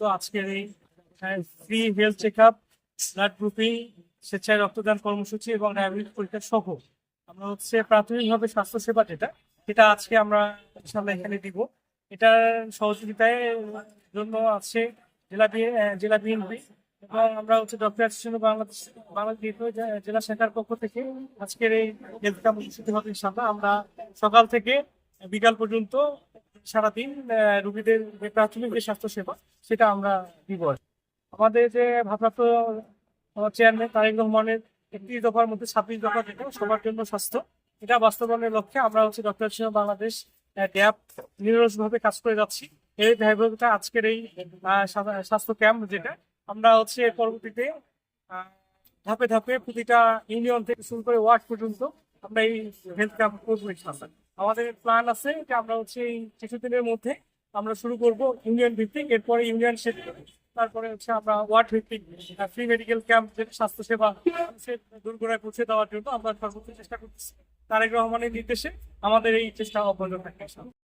তো আজকের এই free health check up blood grouping স্বেচ্ছায় রক্তদান কর্মসূচি এবং ডায়াবেটিস পরীক্ষা সহ। আমরা হচ্ছে প্রাথমিকভাবে স্বাস্থ্যসেবা যেটা, সেটা আজকে আমরা ইনশাল্লাহ এখানে দিব। এটার সহযোগিতায় জন্য আছে জেলা জেলা বিএনপি এবং আমরা হচ্ছে ডক্টর অ্যাসোসিয়েশন বাংলাদেশ বাংলাদেশ জেলা শাখার পক্ষ থেকে আজকের এই হেলথ ক্যাম্প হবে ইনশাল্লাহ আমরা সকাল থেকে বিকাল পর্যন্ত সারাদিন রোগীদের যে প্রাথমিক যে স্বাস্থ্য সেবা সেটা আমরা দিব আমাদের যে ভারপ্রাপ্ত চেয়ারম্যান তারেক রহমানের একত্রিশ দফার মধ্যে ছাব্বিশ দফা যেটা সবার জন্য স্বাস্থ্য, এটা বাস্তবায়নের লক্ষ্যে আমরা হচ্ছে ডক্টর সিংহ বাংলাদেশ ড্যাপ নিরলসভাবে কাজ করে যাচ্ছি এই ধারাবাহিকতা আজকের এই স্বাস্থ্য ক্যাম্প যেটা, আমরা হচ্ছে পরবর্তীতে ধাপে ধাপে প্রতিটা ইউনিয়ন থেকে শুরু করে ওয়ার্ড পর্যন্ত আমরা এই হেলথ ক্যাম্প করব। আমাদের প্ল্যান আছে যে আমরা হচ্ছে এই কিছু দিনের মধ্যে আমরা শুরু করব ইউনিয়ন ভিত্তিক, এরপরে ইউনিয়ন শেষ তারপরে হচ্ছে আমরা ওয়ার্ড ভিত্তিক ফ্রি মেডিকেল ক্যাম্প যেটা স্বাস্থ্যসেবা দূরগোড়ায় পৌঁছে দেওয়ার জন্য আমরা সর্বোচ্চ চেষ্টা করছি তারেক রহমানের নির্দেশে আমাদের এই চেষ্টা অব্যাহত থাকে।